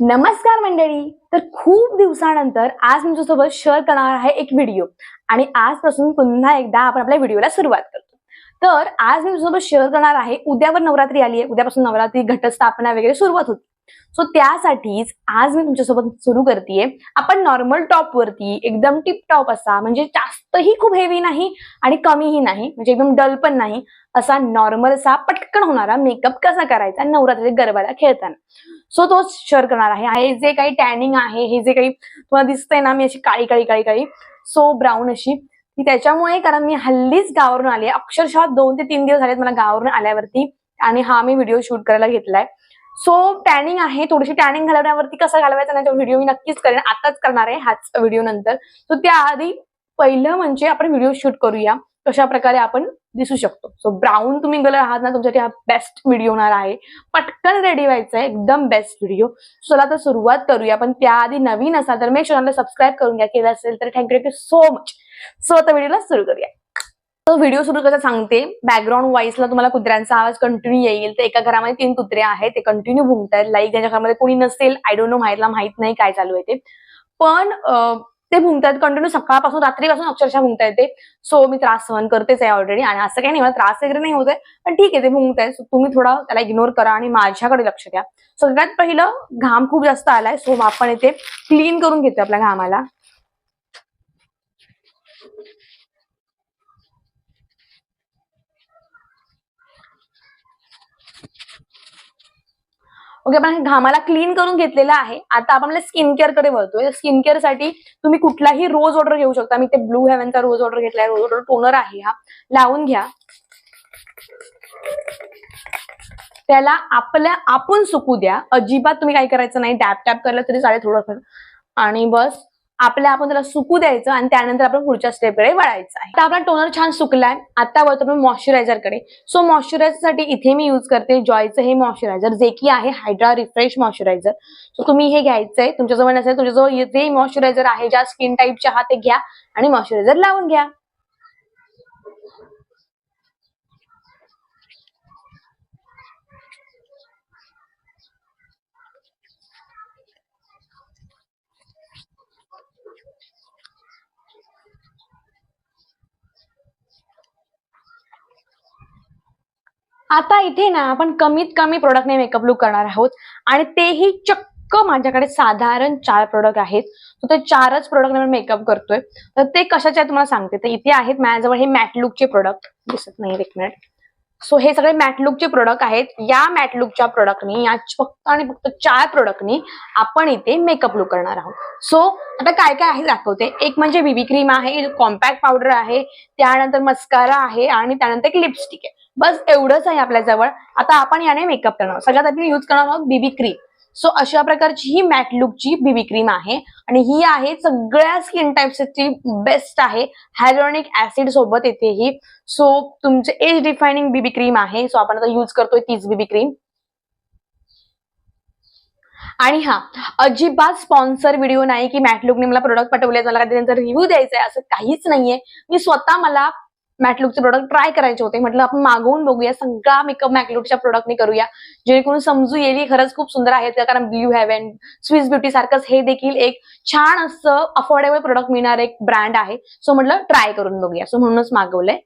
नमस्कार मंडळी. तर खूप दिवसानंतर आज मी तुमच्यासोबत शेअर करणार आहे एक व्हिडिओ आणि आजपासून पुन्हा एकदा आपण आपल्या व्हिडिओला सुरुवात करतो. तर आज मी तुमच्यासोबत शेअर करणार आहे उद्यावर नवरात्री आली आहे उद्यापासून नवरात्री घटस्थापना वगैरे सुरुवात होती. सो त्यासाठीच आज मी तुमच्यासोबत सुरू करतेय. आपण नॉर्मल टॉप वरती एकदम टिप टॉप असा म्हणजे जास्तही खूप हेवी नाही आणि कमीही नाही म्हणजे एकदम डल पण नाही असा नॉर्मल असा पटकन होणारा मेकअप कसा करायचा नवरात्री गरबाला खेळताना. सो तो शेअर करणार आहे. हे जे काही टॅनिंग आहे हे जे काही तुम्हाला दिसतंय ना मी अशी काळी काळी काळी काळी सो ब्राऊन अशी. त्याच्यामुळे कारण मी हल्लीच गावावरून आले अक्षरशः दोन ते तीन दिवस झालेत मला गावावरून आल्यावरती आणि हा मी व्हिडिओ शूट करायला घेतलाय. सो टॅनिंग आहे. थोडीशी टॅनिंग घालवण्यावरती कसं घालवायचं ना व्हिडिओ मी नक्कीच करेन. आताच करणार आहे हाच व्हिडिओ नंतर. सो त्याआधी पहिलं म्हणजे आपण व्हिडिओ शूट करूया. कशा प्रकारे आपण दिसू शकतो. सो ब्राऊन तुम्ही कलर आहात ना तुमच्यासाठी हा बेस्ट व्हिडिओ होणार आहे. पटकन रेडी व्हायचा आहे. एकदम बेस्ट व्हिडिओ चला तर सुरुवात करूया. पण त्याआधी नवीन असाल तर मी चॅनलला सबस्क्राईब करून घ्या. केलं असेल तर thank you thank you so much so आता व्हिडिओला सुरू करूया. तो व्हिडिओ सुरू कसं सांगते? बॅकग्राऊंड वाईजला तुम्हाला कुत्र्यांचा आवाज कंटिन्यू येईल. तर एका घरामध्ये तीन कुत्रे आहेत. ते कंटिन्यू भुंकतायत. लाईक त्यांच्या घरामध्ये कोणी नसेल आय डोंट नो माहितला माहीत नाही काय चालू आहे ते. पण ते भुंकतायत कंटिन्यू सकाळपासून रात्रीपासून अक्षरशः भुंकतायत येते सो मी त्रास सहन करतेच आहे ऑलरेडी आणि असं काही नाही मला त्रास वगैरे नाही होत आहे. पण ठीक आहे ते भुंकतायत. सो तुम्ही थोडा त्याला इग्नोर करा आणि माझ्याकडे लक्ष द्या. सगळ्यात पहिलं घाम खूप जास्त आलाय. सो आपण इथे क्लीन करून घेतो आपल्या घामाला. ओके आपण घामाला क्लीन करून घेतलेलं आहे. आता आपण आपल्या स्किन केअरकडे वळतोय. स्किन केअरसाठी तुम्ही कुठलाही रोज ऑर्डर घेऊ शकता. मी ते ब्लू हेव्हनचा रोज ऑर्डर घेतलाय. रोज ऑर्डर टोनर आहे हा. लावून घ्या. त्याला आपल्या आपण सुकू द्या. अजिबात तुम्ही काय करायचं नाही. टॅप टॅप करलं तरी चालेल थोडं आणि बस. आपल्या आपण त्याला सुकू द्यायचं आणि त्यानंतर आपण पुढच्या स्टेपकडे वळायचं आहे. तर आपला टोनर छान सुकलाय. आता वळतो आपण मॉइश्चरायझरकडे सो मॉइश्चरायझरसाठी इथे मी युज करते जॉयचं हे मॉइश्चरायझर जे की आहे हायड्रा रिफ्रेश मॉइश्चरायझर सो तुम्ही हे घ्यायचंय. तुमच्याजवळ नसेल तुमच्याजवळ जे मॉइश्चरायझर आहे. ज्या स्किन टाईपचे आहात ते घ्या आणि मॉइश्चरायझर लावून घ्या. आता इथे ना आपण कमीत कमी प्रोडक्टने मेकअप लुक करणार आहोत. आणि तेही चक्क माझ्याकडे साधारण चार प्रोडक्ट आहेत. तर ते चारच प्रोडक्ट मी मेकअप करतोय. तर ते कशाचे तुम्हाला सांगते. तर इथे आहेत माझ्याजवळ हे मॅट लुकचे प्रोडक्ट दिसत नाही एक मिनिट सो हे सगळे मॅटलुकचे प्रोडक्ट आहेत. या मॅटलुकच्या प्रोडक्टनी या फक्त आणि फक्त चार प्रोडक्टनी आपण इथे मेकअप लुक करणार आहोत. सो आता काय काय आहे दाखवते. एक म्हणजे बीबी क्रीम आहे कॉम्पॅक्ट पावडर आहे त्यानंतर मस्कारा आहे आणि त्यानंतर एक लिपस्टिक आहे. बस एवढंच आहे आपल्याजवळ. आता आपण याने मेकअप करणार आहोत. सगळ्यात आपण युज करणार आहोत बीबी क्रीम सो अशा प्रकारची ही मॅट लुकची बीबी क्रीम आहे. आणि ही आहे सगळ्या स्किन टाईपसाठी बेस्ट आहे. हॅलोनिक ऍसिड सोबत येते ही सो तुमचे एज डिफायनिंग बीबी क्रीम आहे. सो आपण आता युज करतोय तीच बीबी क्रीम आणि हा अजिबात स्पॉन्सर व्हिडिओ नाही की मॅटलुकने मला प्रोडक्ट पाठवले मला त्यांचा रिव्ह्यू द्यायचा आहे असं काहीच नाहीये. मी स्वतः मला मॅटलुकचे प्रोडक्ट ट्राय करायचे होते. म्हटलं आपण मागवून बघूया. सगळा मेकअप मॅकलुकच्या प्रोडक्टने करूया. जेणेकरून समजू येईल खरंच खूप सुंदर आहेत. कारण ब्ल्यू हेवन स्विस ब्युटी सारखंच हे देखील एक छान असं अफोर्डेबल प्रोडक्ट मिळणार एक ब्रँड आहे. सो म्हटलं ट्राय करून बघूया. सो म्हणूनच मागवलंय.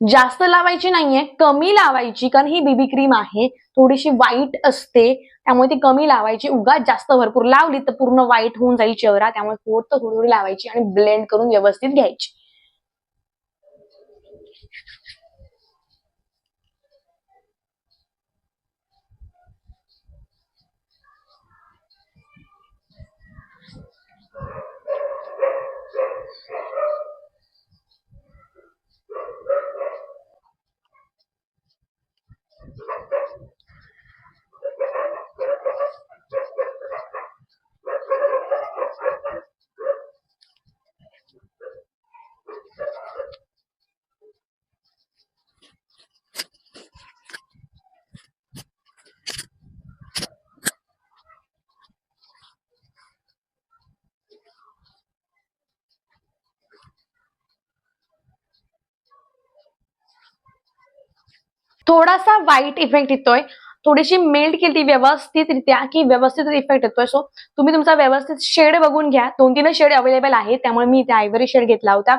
जास्त लावायची नाहीये कमी लावायची कारण ही बीबी क्रीम आहे थोडीशी वाईट असते त्यामुळे ती कमी लावायची. उगाच जास्त भरपूर लावली तर पूर्ण वाईट होऊन जाईल चेहरा त्यामुळे थोडं थोडी थोडी लावायची आणि ब्लेंड करून व्यवस्थित घ्यायची. थोडासा वाईट इफेक्ट येतोय. थोडीशी मेल्ट केली व्यवस्थितरित्या की व्यवस्थित इफेक्ट येतोय. सो तुम्ही तुमचा व्यवस्थित शेड बघून घ्या. दोन तीन शेड अवेलेबल आहे त्यामुळे मी इथे आयव्हरी शेड घेतला होता.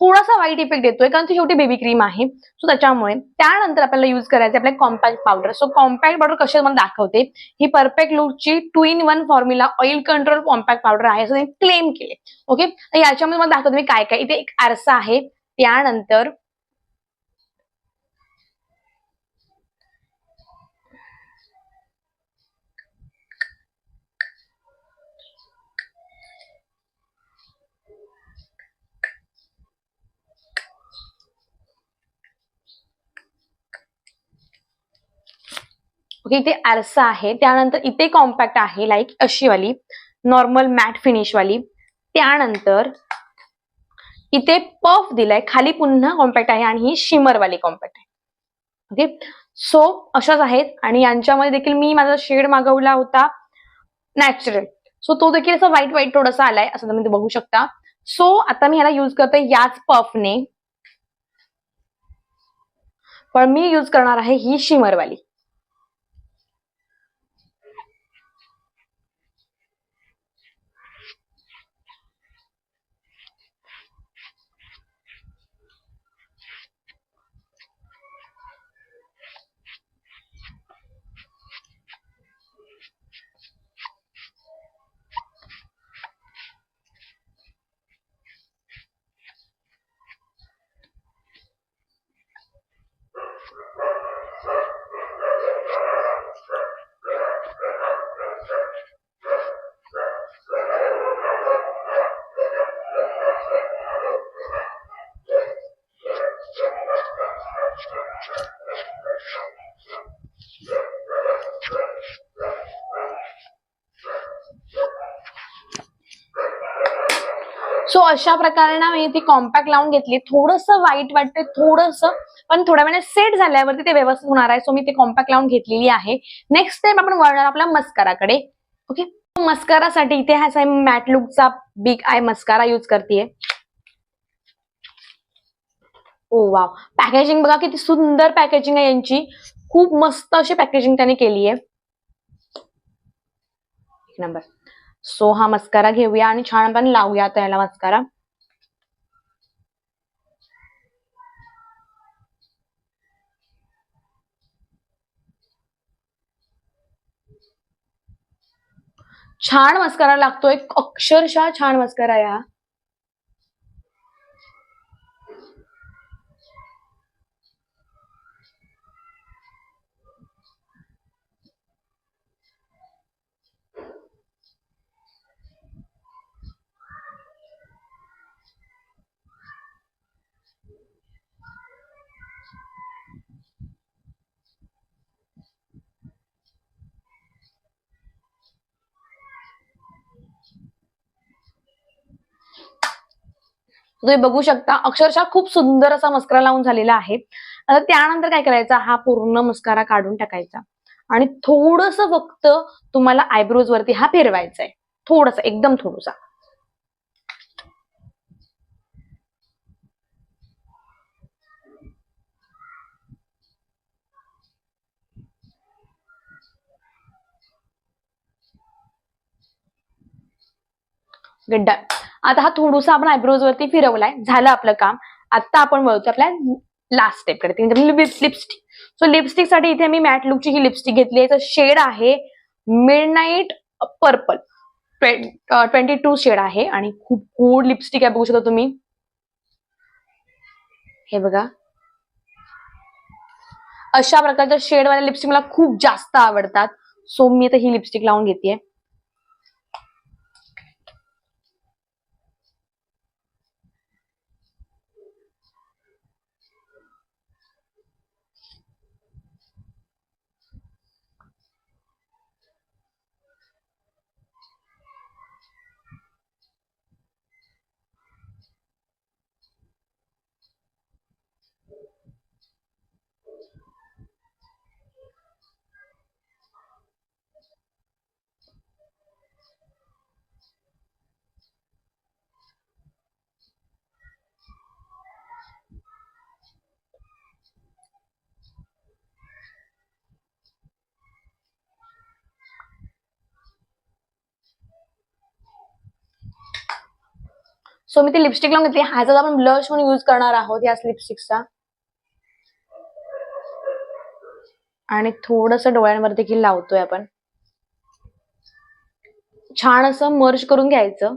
थोडासा वाईट इफेक्ट येतोय कारण ती शेवटी बेबी क्रीम आहे. सो त्याच्यामुळे त्यानंतर आपल्याला युज करायचं आपल्या compact powder so compact powder कशी मला दाखवते. ही perfect लुकची two in one formula oil control compact powder आहे. असं क्लेम केले. ओके याच्यामध्ये मला दाखवते मी काय काय. इथे एक आरसा आहे. त्यानंतर ओके इथे आरसा आहे. त्यानंतर इथे कॉम्पॅक्ट आहे लाईक अशी वाली नॉर्मल मॅट फिनिश वाली त्यानंतर इथे पफ दिलाय. खाली पुन्हा कॉम्पॅक्ट आहे आणि ही शिमर वाली कॉम्पॅक्ट आहे. ओके सो अशाच आहेत. आणि यांच्यामध्ये देखील मी माझा शेड मागवला होता. नॅचरल सो तो देखील असं व्हाईट व्हाईट थोडासा आलाय. असं तुम्ही बघू शकता. सो आता मी ह्याला युज करते याच पफने पण मी युज करणार आहे ही शिमरवाली अशा प्रकारे ना मी ती कॉम्पॅक्ट लावून घेतली. थोडस वाईट वाटते थोडस पण थोड्या वेळाने सेट झाल्यावरती ते व्यवस्थित होणार आहे. सो मी ते कॉम्पॅक्ट लावून घेतलेली आहे. नेक्स्ट टाइम आपण वळणार आपल्या मस्काराकडे ओके मस्कारासाठी इथे हा मॅट लुकचा बिग आय मस्कारा युज करते ओ वाव पॅकेजिंग बघा किती सुंदर पॅकेजिंग आहे यांची. खूप मस्त अशी पॅकेजिंग त्याने केली आहे एक नंबर सो हा मस्कारा घेऊया आणि छान आपण लावूया त्याला मस्कारा. छान मस्कारा लागतोय. अक्षरशः छान मस्कारा या. तुम्ही बघू शकता अक्षरशः खूप सुंदर असा मस्करा लावून झालेला आहे. आता त्यानंतर काय करायचा? हा पूर्ण मस्कारा काढून टाकायचा. आणि थोडस फक्त तुम्हाला आयब्रोज वरती हा फिरवायचा आहे थोडस एकदम थोडसा. गड्डा आता हा थोडंसं आपण आयब्रोज वरती फिरवलाय. झालं आपलं काम. आता आपण वळतो आपल्या लास्ट स्टेपकडे लिपस्टिक सो लिपस्टिकसाठी इथे मी मॅट लुकची ही लिपस्टिक घेतली याचं शेड आहे midnight purple twenty two shade आहे आणि खूप गोड लिपस्टिक आहे बघू शकता तुम्ही. हे बघा. अशा प्रकारच्या शेडवाल्या लिपस्टिक मला खूप जास्त आवडतात. सो मी आता ही लिपस्टिक लावून घेते सो मी ती लिपस्टिक लावून घेतली. ह्याचा आपण ब्लश म्हणून यूज करणार आहोत याच लिपस्टिकचा आणि थोडस डोळ्यांवर देखील लावतोय आपण. छान असं मर्ज करून घ्यायचं.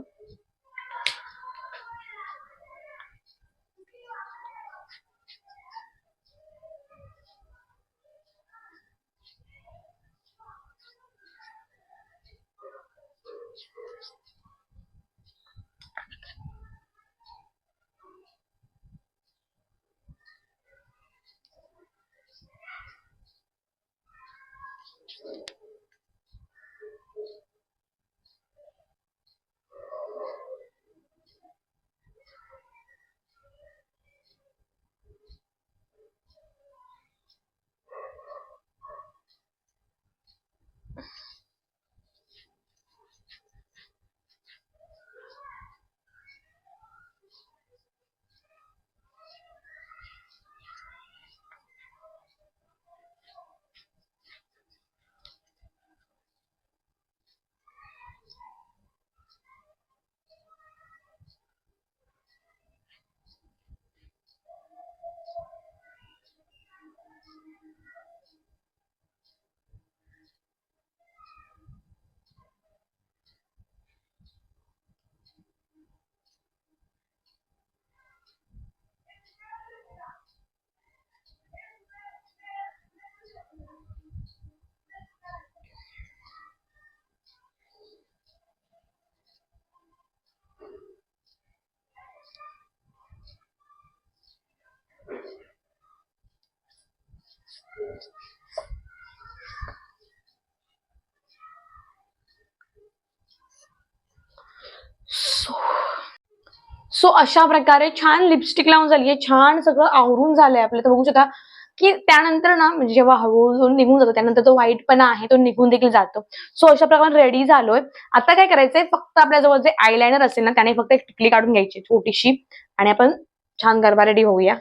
सो सो अशा प्रकारे छान लिपस्टिक लावून झाली आहे. छान सगळं आवरून झालंय आपलं तर बघू शकता की त्यानंतर ना म्हणजे जेव्हा हळूहळू निघून जातो त्यानंतर तो वाईटपणा आहे तो निघून देखील जातो. सो अशा प्रकारे रेडी झालोय. आता काय करायचंय? फक्त आपल्याजवळ जे आयलायनर असेल ना त्याने फक्त एक टिकली काढून घ्यायची छोटीशी. आणि आपण छान गरबा रेडी होऊया.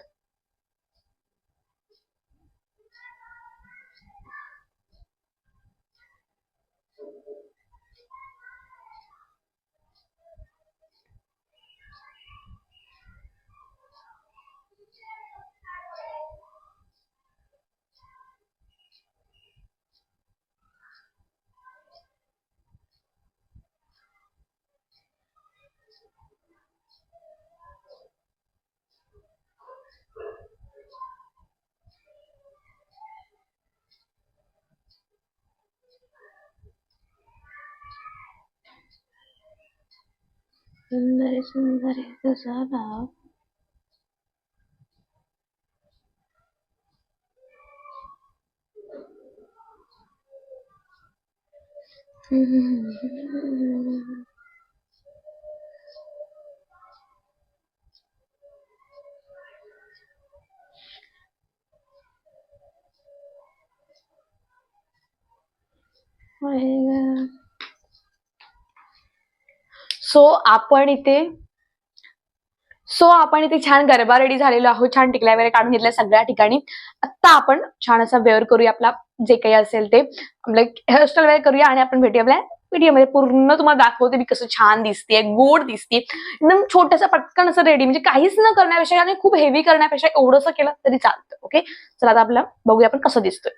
सुंदर सुंदर तुझा Mm-hmm. आपण इथे सो आपण इथे छान गरबा रेडी झालेलो आहोत छान टिकल्या वगैरे काढून घेतल्या सगळ्या ठिकाणी. आता आपण छान असा वेअर करूया आपला जे काही असेल ते. आपलं हेअरस्टाईल वेअर करूया आणि आपण भेटूया आपल्या व्हिडिओमध्ये पूर्ण तुम्हाला दाखवते मी कसं छान दिसते गोड दिसते एकदम छोटंसं पटकन असं रेडी म्हणजे काहीच न करण्यापेक्षा आणि खूप हेवी करण्यापेक्षा एवढंसं केलं तरी चालतं ओके चला आता आपलं बघूया आपण कसं दिसतोय.